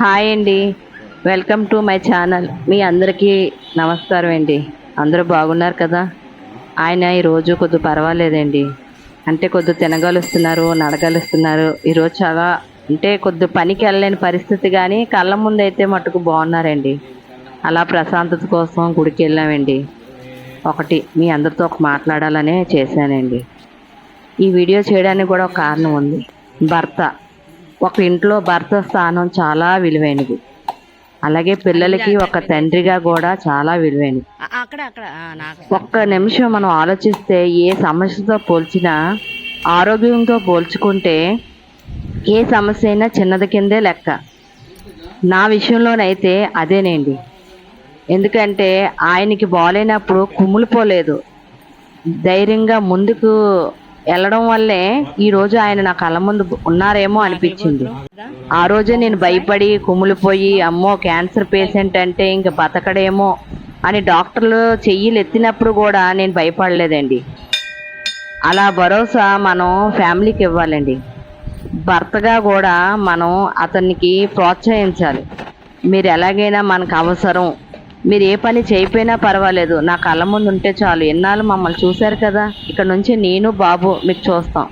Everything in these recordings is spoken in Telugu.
హాయ్ అండి. వెల్కమ్ టు మై ఛానల్ మీ అందరికీ నమస్కారం అండి. అందరూ బాగున్నారు కదా? ఆయన ఈరోజు కొద్ది పర్వాలేదండి. అంటే కొద్ది తినగలుస్తున్నారు నడగలుస్తున్నారు. ఈరోజు చాలా అంటే కొద్ది పనికి వెళ్ళలేని పరిస్థితి కానీ కళ్ళ ముందు అయితే బాగున్నారండి. అలా ప్రశాంతత కోసం గుడికి వెళ్ళామండి. ఒకటి మీ అందరితో ఒక మాట్లాడాలనే చేశానండి. ఈ వీడియో చేయడానికి కూడా ఒక కారణం ఉంది. భర్త. ఒక ఇంట్లో భర్త స్థానం చాలా విలువైనది. అలాగే పిల్లలకి ఒక తండ్రిగా కూడా చాలా విలువైనది. ఒక్క నిమిషం మనం ఆలోచిస్తే ఏ సమస్యతో పోల్చినా ఆరోగ్యంతో పోల్చుకుంటే ఏ సమస్య అయినా చిన్నది కిందే లెక్క. నా విషయంలోనైతే అదేనండి. ఎందుకంటే ఆయనకి బాగాలేనప్పుడు కుమిలిపోలేదు ధైర్యంగా ముందుకు వెళ్ళడం వల్లే ఈ రోజు ఆయన నా కళ్ళ ముందు ఉన్నారేమో అనిపించింది. ఆ రోజే నేను భయపడి కుమిలిపోయి అమ్మో క్యాన్సర్ పేషెంట్ అంటే ఇంక బతకడేమో అని డాక్టర్లు చెయ్యిలు ఎత్తినప్పుడు కూడా నేను భయపడలేదండి. అలా భరోసా మనం ఫ్యామిలీకి ఇవ్వాలండి. భర్తగా కూడా మనం అతనికి ప్రోత్సహించాలి. మీరు ఎలాగైనా మనకు అవసరం మీరు ఏ పని చేయకపోయినా పర్వాలేదు. నా కళ్ళ ముందు ఉంటే చాలు. ఎన్నాళ్ళు మమ్మల్ని చూశారు కదా. ఇక్కడ నుంచి నేను బాబు మీకు చూస్తాం.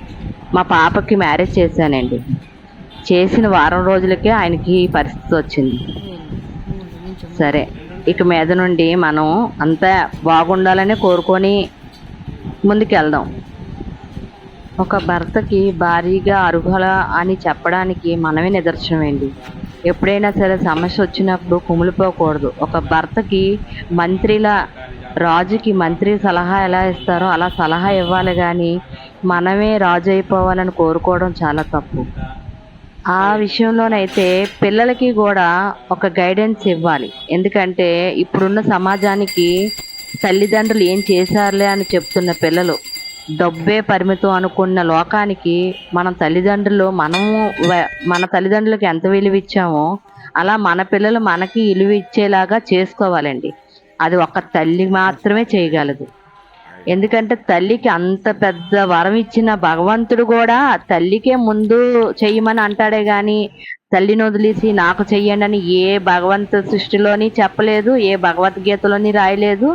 మా పాపకి మ్యారేజ్ చేశానండి. చేసిన వారం రోజులకే ఆయనకి పరిస్థితి వచ్చింది. సరే. ఇక మీద నుండి మనం అంతా బాగుండాలని కోరుకొని ముందుకెళ్దాం. ఒక భర్తకి భారీగా అర్హుల అని చెప్పడానికి మనమే నిదర్శనమేంటి ఎప్పుడైనా సరే సమస్య వచ్చినప్పుడు కుమిలిపోకూడదు. ఒక భర్తకి మంత్రిల రాజుకి మంత్రి సలహా ఎలా ఇస్తారో అలా సలహా ఇవ్వాలి కానీ మనమే రాజు అయిపోవాలని కోరుకోవడం చాలా తప్పు. ఆ విషయంలోనైతే పిల్లలకి కూడా ఒక గైడెన్స్ ఇవ్వాలి. ఎందుకంటే ఇప్పుడున్న సమాజానికి తల్లిదండ్రులు ఏం చేశారులే అని చెప్తున్న పిల్లలు. డబ్బే పరిమితం అనుకున్న లోకానికి మన తల్లిదండ్రులు మనము మన తల్లిదండ్రులకు ఎంత విలువ ఇచ్చామో అలా మన పిల్లలు మనకి విలువ ఇచ్చేలాగా చేసుకోవాలండి. అది ఒక తల్లి మాత్రమే చేయగలదు. ఎందుకంటే తల్లికి అంత పెద్ద వరం ఇచ్చిన భగవంతుడు కూడా తల్లికే ముందు చెయ్యమని అంటాడే గాని తల్లిని వదిలేసి నాకు చెయ్యండి అని ఏ భగవంతు సృష్టిలోని చెప్పలేదు ఏ భగవద్గీతలోని రాయలేదు.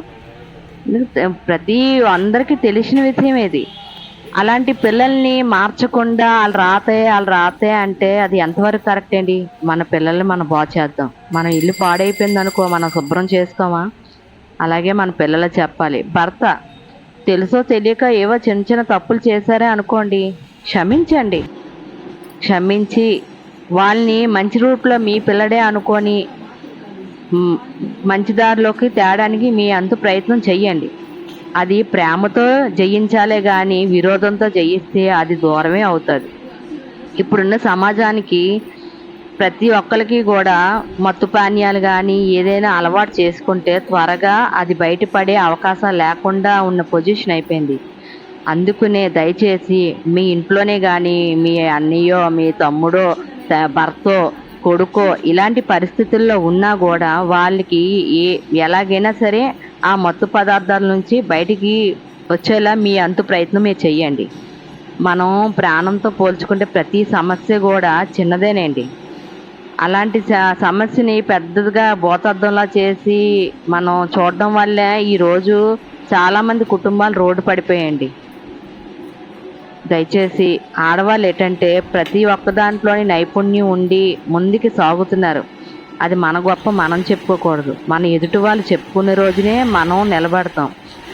ప్రతి అందరికీ తెలిసిన విషయం ఇది. అలాంటి పిల్లల్ని మార్చకుండా వాళ్ళు రాతే వాళ్ళు రాతే అంటే అది ఎంతవరకు కరెక్ట్ అండి? మన పిల్లల్ని మనం బాగు చేద్దాం. మన ఇల్లు పాడైపోయింది అనుకో మనం శుభ్రం చేసుకోమా? అలాగే మన పిల్లలు చెప్పాలి. భర్త తెలుసో తెలియక ఏవో చిన్న చిన్న తప్పులు చేశారే అనుకోండి క్షమించండి. క్షమించి వాళ్ళని మంచి రూట్లో మీ పిల్లడే అనుకొని మంచిదారిలోకి మంచి దారిలోకి తేడానికి మీ అంతు ప్రయత్నం చెయ్యండి. అది ప్రేమతో జయించాలే కానీ విరోధంతో జయిస్తే అది దూరమే అవుతుంది. ఇప్పుడున్న సమాజానికి ప్రతి ఒక్కరికి కూడా మత్తు పానీయాలు కానీ ఏదైనా అలవాటు చేసుకుంటే త్వరగా అది బయటపడే అవకాశం లేకుండా ఉన్న పొజిషన్ అయిపోయింది. అందుకునే దయచేసి మీ ఇంట్లోనే కానీ మీ అన్నయ్యో మీ తమ్ముడో భర్తో కొడుకో ఇలాంటి పరిస్థితుల్లో ఉన్నా కూడా వాళ్ళకి ఏ ఎలాగైనా సరే ఆ మత్తు పదార్థాల నుంచి బయటికి వచ్చేలా మీ అంతు ప్రయత్నం మీరు చెయ్యండి. మనం ప్రాణంతో పోల్చుకుంటే ప్రతి సమస్య కూడా చిన్నదేనండి. అలాంటి సమస్యని పెద్దదిగా భూతద్దంలా చేసి మనం చూడడం వల్లే ఈరోజు చాలామంది కుటుంబాలు రోడ్డు పడిపోయాయండి. దయచేసి ఆడవాళ్ళు ఏంటంటే ప్రతి ఒక్క దాంట్లోని నైపుణ్యం ఉండి ముందుకు సాగుతున్నారు. అది మన గొప్ప మనం చెప్పుకోకూడదు. మన ఎదుటి వాళ్ళు చెప్పుకునే రోజునే మనం నిలబడతాం.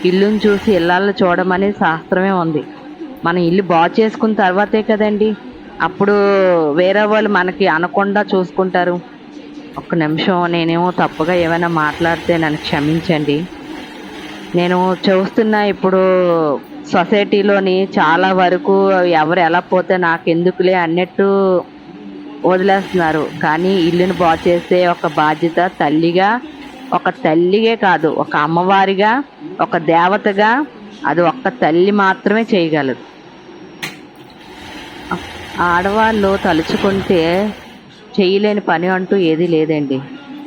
ఇల్లుని చూసి ఇళ్ళల్లో చూడమని శాస్త్రమే ఉంది. మనం ఇల్లు బాగు చేసుకున్న తర్వాతే కదండి. అప్పుడు వేరే వాళ్ళు మనకి అనకుండా చూసుకుంటారు. ఒక్క నిమిషం నేనేమో తప్పుగా ఏమైనా మాట్లాడితే నన్ను క్షమించండి. నేను చూస్తున్న ఇప్పుడు సొసైటీలోని చాలా వరకు ఎవరు ఎలా పోతే నాకు ఎందుకులే అన్నట్టు వదిలేస్తున్నారు. కానీ ఇల్లుని బాగు చేసే ఒక బాధ్యత తల్లిగా ఒక తల్లిగే కాదు ఒక అమ్మవారిగా ఒక దేవతగా అది ఒక్క తల్లి మాత్రమే చేయగలదు. ఆడవాళ్ళు తలుచుకుంటే చేయలేని పని అంటూ ఏదీ లేదండి.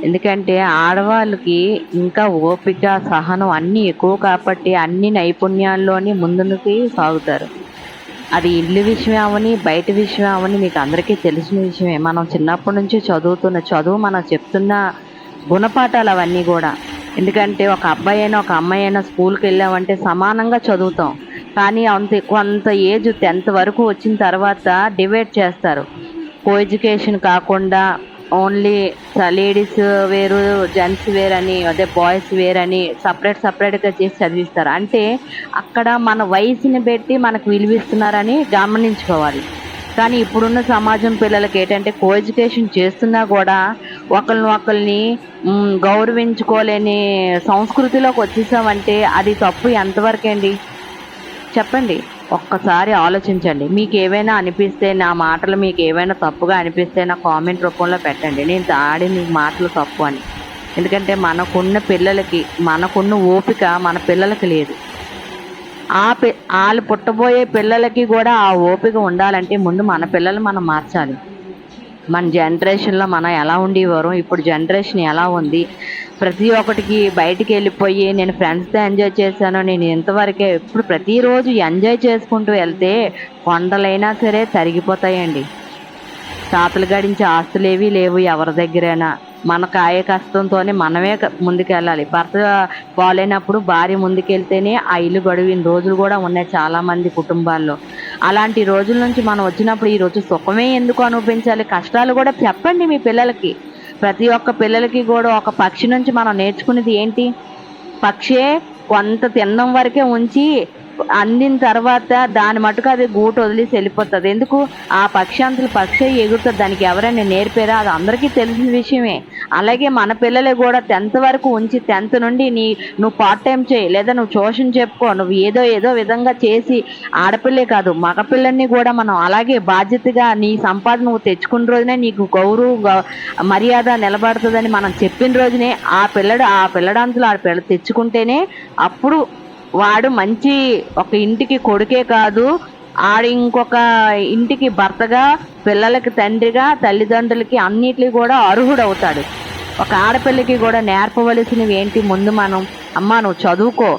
ఎందుకంటే ఆడవాళ్ళకి ఇంకా ఓపిక సహనం అన్నీ ఎక్కువ కాబట్టి అన్ని నైపుణ్యాల్లోని ముందుకి సాగుతారు. అది ఇల్లు విషయం అవని బయట విషయం అవని మీకు అందరికీ తెలిసిన విషయమే. మనం చిన్నప్పటి నుంచి చదువుతున్న చదువు మనం చెప్తున్న గుణపాఠాలు అవన్నీ కూడా. ఎందుకంటే ఒక అబ్బాయి అయినా ఒక అమ్మాయి అయినా స్కూల్కి వెళ్ళామంటే సమానంగా చదువుతాం. కానీ అంత కొంత ఏజ్ టెన్త్ వరకు వచ్చిన తర్వాత డివైడ్ చేస్తారు. కో ఎడ్యుకేషన్ కాకుండా ఓన్లీ లేడీస్ వేరు జెంట్స్ వేర్ అని అదే బాయ్స్ వేర్ అని సపరేట్ సపరేట్గా చేసి చదివిస్తారు. అంటే అక్కడ మన వయసుని పెట్టి మనకు విలువిస్తున్నారని గమనించుకోవాలి. కానీ ఇప్పుడున్న సమాజం పిల్లలకి ఏంటంటే కో ఎడ్యుకేషన్ చేస్తున్నా కూడా ఒకరిని ఒకరిని గౌరవించుకోలేని సంస్కృతిలోకి వచ్చేసామంటే అది తప్పు ఎంతవరకు అండి చెప్పండి. ఒక్కసారి ఆలోచించండి. మీకు ఏవైనా అనిపిస్తే నా మాటలు మీకు ఏవైనా తప్పుగా అనిపిస్తే నా కామెంట్ రూపంలో పెట్టండి. నేను ఆడి మీ మాటలు తప్పు అని. ఎందుకంటే మనకున్న పిల్లలకి మనకున్న ఓపిక మన పిల్లలకి లేదు. ఆ పి వాళ్ళు పుట్టబోయే పిల్లలకి కూడా ఆ ఓపిక ఉండాలంటే ముందు మన పిల్లలు మనం మార్చాలి. మన జనరేషన్లో మనం ఎలా ఉండేవారు? ఇప్పుడు జనరేషన్ ఎలా ఉంది? ప్రతి ఒక్కటికి బయటికి వెళ్ళిపోయి నేను ఫ్రెండ్స్తో ఎంజాయ్ చేశాను. నేను ఇంతవరకే ఇప్పుడు ప్రతిరోజు ఎంజాయ్ చేసుకుంటూ వెళ్తే కొండలైనా సరే తరిగిపోతాయండి. తాతలు గడించే ఆస్తులు ఏవి లేవు ఎవరి దగ్గరైనా. మన కాయ కష్టంతోనే మనమే ముందుకెళ్ళాలి. భర్త బాగాలేనప్పుడు భార్య ముందుకెళ్తేనే ఆ ఇల్లు గడివిన రోజులు కూడా ఉన్నాయి చాలామంది కుటుంబాల్లో. అలాంటి రోజుల నుంచి మనం వచ్చినప్పుడు ఈ రోజు సుఖమే ఎందుకు అనుభవించాలి? కష్టాలు కూడా చెప్పండి మీ పిల్లలకి. ప్రతి ఒక్క పిల్లలకి కూడా ఒక పక్షి నుంచి మనం నేర్చుకునేది ఏంటి? పక్షే కొంత తినడం వరకే ఉంచి అందిన తర్వాత దాని మటుకు అది గూట వదిలేసి వెళ్ళిపోతుంది. ఎందుకు? ఆ పక్షి అంతలు పక్షి ఎగురుతుంది. దానికి ఎవరైనా నేర్పారా? అది అందరికీ తెలిసిన విషయమే. అలాగే మన పిల్లలు కూడా టెన్త్ వరకు ఉంచి టెన్త్ నుండి నీ నువ్వు పార్ట్ టైం చేయి లేదా నువ్వు ట్యూషన్ చెప్పుకో నువ్వు ఏదో ఏదో విధంగా చేసి ఆడపిల్లే కాదు మగపిల్లల్ని కూడా మనం అలాగే బాధ్యతగా నీ సంపాదన నువ్వు తెచ్చుకున్న రోజునే నీకు గౌరవ మర్యాద నిలబడుతుందని మనం చెప్పిన రోజునే ఆ పిల్లడు ఆ పిల్లడంతులు ఆ పిల్ల తెచ్చుకుంటేనే అప్పుడు వాడు మంచి ఒక ఇంటికి కొడుకే కాదు ఆడు ఇంకొక ఇంటికి భర్తగా పిల్లలకి తండ్రిగా తల్లిదండ్రులకి అన్నిటికీ కూడా అర్హుడవుతాడు. ఒక ఆడపిల్లకి కూడా నేర్పవలసినవి ఏంటి ముందు మనం అమ్మా నువ్వు చదువుకో.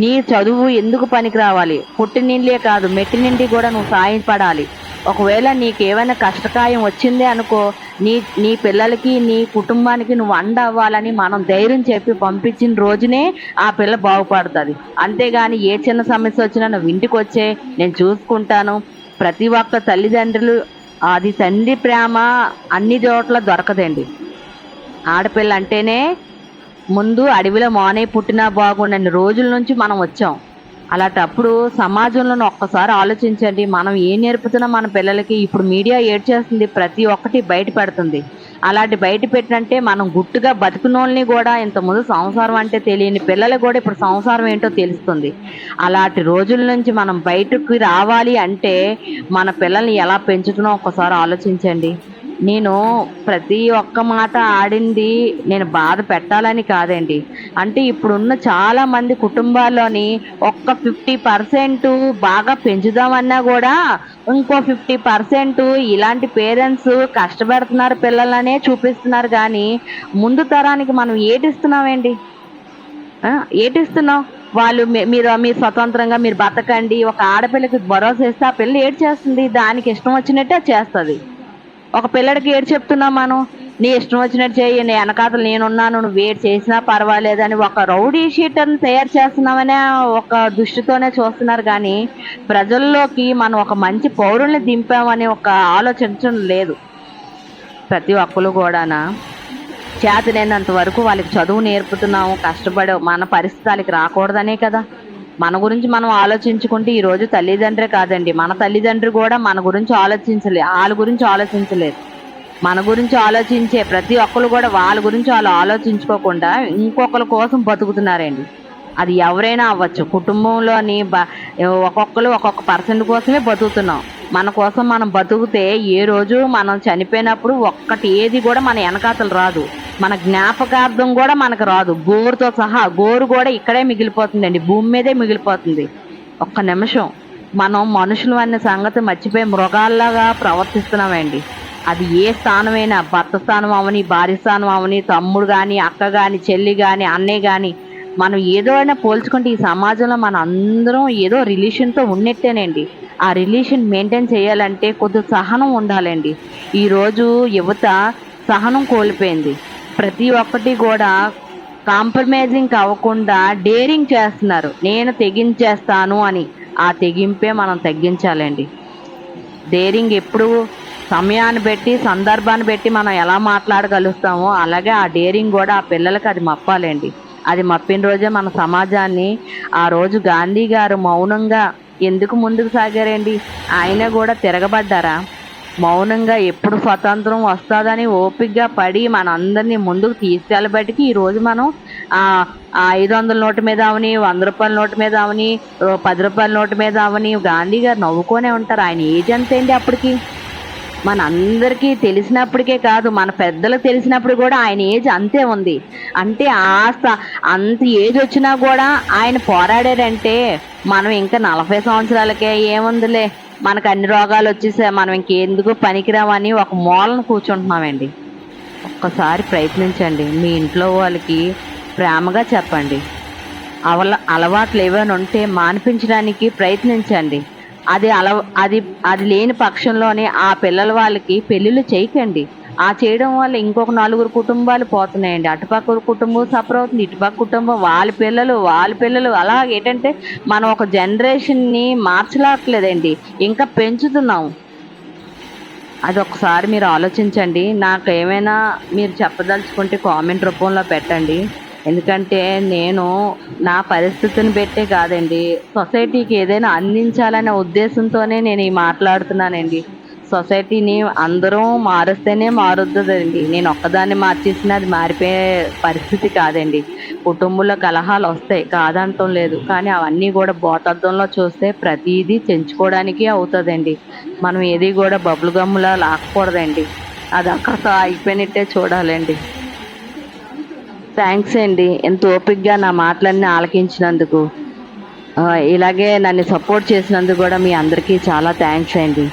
నీ చదువు ఎందుకు పనికి రావాలి పుట్టినిండ్లే కాదు మెట్టినింటి కూడా నువ్వు సాయపడాలి ఒకవేళ నీకు ఏమైనా కష్టకాయం వచ్చిందే అనుకో నీ నీ పిల్లలకి నీ కుటుంబానికి నువ్వు అండ అవ్వాలని మనం ధైర్యం చెప్పి పంపించిన రోజునే ఆ పిల్ల బాగుపడుతుంది. అంతేగాని ఏ చిన్న సమస్య వచ్చినా నువ్వు ఇంటికి వచ్చే నేను చూసుకుంటాను. ప్రతి ఒక్క తల్లిదండ్రులు అది తండ్రి ప్రేమ అన్ని చోట్ల దొరకదండి. ఆడపిల్ల అంటేనే ముందు అడవిలో మానే పుట్టినా బాగుండని రోజుల నుంచి మనం వచ్చాం. అలాంటప్పుడు సమాజంలో ఒక్కసారి ఆలోచించండి మనం ఏం నేర్పుతున్నాం మన పిల్లలకి ఇప్పుడు మీడియా ఏడ్ చేస్తుంది ప్రతి ఒక్కటి బయట పెడుతుంది. అలాంటి బయట పెట్టినంటే మనం గుట్టుగా బతికినోళ్ళని కూడా ఇంతకుముందు సంసారం అంటే తెలియని పిల్లలకు కూడా ఇప్పుడు సంసారం ఏంటో తెలుస్తుంది. అలాంటి రోజుల నుంచి మనం బయటకు రావాలి అంటే మన పిల్లల్ని ఎలా పెంచుతున్నాం ఒక్కసారి ఆలోచించండి. నేను ప్రతి ఒక్క మాట ఆడింది నేను బాధ పెట్టాలని కాదండి. అంటే ఇప్పుడున్న చాలా మంది కుటుంబాల్లోని ఒక్క ఫిఫ్టీ పర్సెంట్ బాగా పెంచుదామన్నా కూడా ఇంకో ఫిఫ్టీ పర్సెంట్ ఇలాంటి పేరెంట్స్ కష్టపెడుతున్నారు పిల్లలనే చూపిస్తున్నారు కానీ ముందు తరానికి మనం ఏటిస్తున్నామండి? ఏటిస్తున్నాం? వాళ్ళు మీరు మీరు స్వతంత్రంగా మీరు బతకండి ఒక ఆడపిల్లకి భరోసా ఇస్తే ఆ పిల్ల ఏడ్ చేస్తుంది దానికి ఇష్టం వచ్చినట్టే అది చేస్తుంది. ఒక పిల్లడికి ఏడు చెప్తున్నాం మనం నీ ఇష్టం వచ్చినట్టు చెయ్యి నీ వెనకాతలు నేనున్నాను నువ్వు ఏడు చేసినా పర్వాలేదని ఒక రౌడీ షీటర్ని తయారు చేస్తున్నామనే ఒక దృష్టితోనే చూస్తున్నారు కానీ ప్రజల్లోకి మనం ఒక మంచి పౌరుల్ని దింపామని ఒక ఆలోచించడం లేదు. ప్రతి ఒక్కరు కూడానా? చేతనైనంత వరకు వాళ్ళకి చదువు నేర్పుతున్నాము కష్టపడే మన పరిస్థితి వాళ్ళకి రాకూడదనే కదా. మన గురించి మనం ఆలోచించుకుంటే ఈ రోజు తల్లిదండ్రే కాదండి. మన తల్లిదండ్రులు కూడా మన గురించి ఆలోచించలే వాళ్ళ గురించి ఆలోచించలేదు. మన గురించి ఆలోచించే ప్రతి ఒక్కరు కూడా వాళ్ళ గురించి వాళ్ళు ఆలోచించుకోకుండా ఇంకొకరి కోసం బతుకుతున్నారండి. అది ఎవరైనా అవ్వచ్చు. కుటుంబంలోని బ ఒక్కొక్కరు ఒక్కొక్క పర్సెంట్ కోసమే బతుకుతున్నాం. మన కోసం మనం బతుకుతే ఏ రోజు మనం చనిపోయినప్పుడు ఒక్కటి ఏది కూడా మన వెనకాతలు రాదు. మన జ్ఞాపకార్థం కూడా మనకు రాదు. గోరుతో సహా గోరు కూడా ఇక్కడే మిగిలిపోతుందండి. భూమి మీదే మిగిలిపోతుంది. ఒక్క నిమిషం. మనం మనుషులు అనే సంగతి మర్చిపోయి మృగాల్లాగా ప్రవర్తిస్తున్నామండి. అది ఏ స్థానమైనా భర్త స్థానం అవని భార్య స్థానం అవని తమ్ముడు కానీ అక్క కానీ చెల్లి కానీ అన్నయ్య కానీ మనం ఏదో అయినా పోల్చుకుంటే ఈ సమాజంలో మన అందరం ఏదో రిలేషన్తో ఉన్నట్టేనండి. ఆ రిలేషన్ మెయింటైన్ చేయాలంటే కొద్ది సహనం ఉండాలండి. ఈరోజు యువత సహనం కోల్పోయింది. ప్రతి ఒక్కటి కూడా కాంప్రమైజింగ్ అవ్వకుండా డేరింగ్ చేస్తున్నారు. నేను తెగించేస్తాను అని. ఆ తెగింపే మనం తగ్గించాలండి. డేరింగ్ ఎప్పుడు సమయాన్ని బట్టి సందర్భాన్ని బట్టి మనం ఎలా మాట్లాడగలుగుతామో అలాగే ఆ డేరింగ్ కూడా ఆ పిల్లలకి అది మప్పాలండి. అది మప్పిన రోజే మన సమాజాన్ని. ఆ రోజు గాంధీ గారు మౌనంగా ఎందుకు ముందుకు సాగారండి? ఆయన కూడా తిరగబడ్డారా? మౌనంగా ఎప్పుడు స్వతంత్రం వస్తుందని ఓపికగా పడి మనందరినీ ముందుకు తీసుకెళ్ళబట్టికి ఈరోజు మనం ఐదు వందల నోటు మీద అవని వంద రూపాయల నోటు మీద అవని పది రూపాయల నోటు మీద అవని గాంధీ గారు నవ్వుకొనే ఉంటారు. ఆయన ఏజ్ ఎంత అండి అప్పటికి? మన అందరికీ తెలిసినప్పటికే కాదు మన పెద్దలకు తెలిసినప్పుడు కూడా ఆయన ఏజ్ అంతే ఉంది. అంటే ఆస్త అంత ఏజ్ వచ్చినా కూడా ఆయన పోరాడారంటే మనం ఇంకా నలభై సంవత్సరాలకే ఏముందిలే. మనకు అన్ని రోగాలు వచ్చేసా మనం ఇంకెందుకు పనికిరామని ఒక మూలను కూర్చుంటున్నామండి. ఒక్కసారి ప్రయత్నించండి. మీ ఇంట్లో వాళ్ళకి ప్రేమగా చెప్పండి. అవల అలవాట్లు ఏమైనా ఉంటే మానిపించడానికి ప్రయత్నించండి. అది అల అది అది లేని పక్షంలోనే ఆ పిల్లల వాళ్ళకి పెళ్ళిళ్ళు చేయకండి. ఆ చేయడం వల్ల ఇంకొక నలుగురు కుటుంబాలు పోతున్నాయండి. అటుపక్క కుటుంబం సఫర్ అవుతుంది ఇటుపక్క కుటుంబం వాళ్ళ పిల్లలు వాళ్ళ పిల్లలు. అలా ఏంటంటే మనం ఒక జనరేషన్ని మార్చలేట్లేదండి ఇంకా పెంచుతున్నాం. అది ఒకసారి మీరు ఆలోచించండి. నాకు ఏమైనా మీరు చెప్పదలుచుకుంటే కామెంట్ రూపంలో పెట్టండి. ఎందుకంటే నేను నా పరిస్థితిని పెట్టే కాదండి సొసైటీకి ఏదైనా అందించాలనే ఉద్దేశంతోనే నేను ఈ మాట్లాడుతున్నానండి. సొసైటీని అందరం మారుస్తేనే మారుతుందండి నేను ఒక్కదాన్ని మార్చేసిన అది మారిపోయే పరిస్థితి కాదండి. కుటుంబంలో కలహాలు వస్తాయి కాదంటం లేదు. కానీ అవన్నీ కూడా బోతద్దంలో చూస్తే ప్రతిదీ చెంచుకోవడానికి అవుతుందండి. మనం ఏది కూడా బబుల్ గమ్ములా లాక్కూడదండి. అది అక్కడతో అయిపోయినట్టే చూడాలండి. థ్యాంక్స్ అండి. ఎంత ఓపిక్గా నా మాటలన్నీ ఆలకించినందుకు. ఇలాగే నన్ను సపోర్ట్ చేసినందుకు కూడా మీ అందరికీ చాలా థ్యాంక్స్ అండి.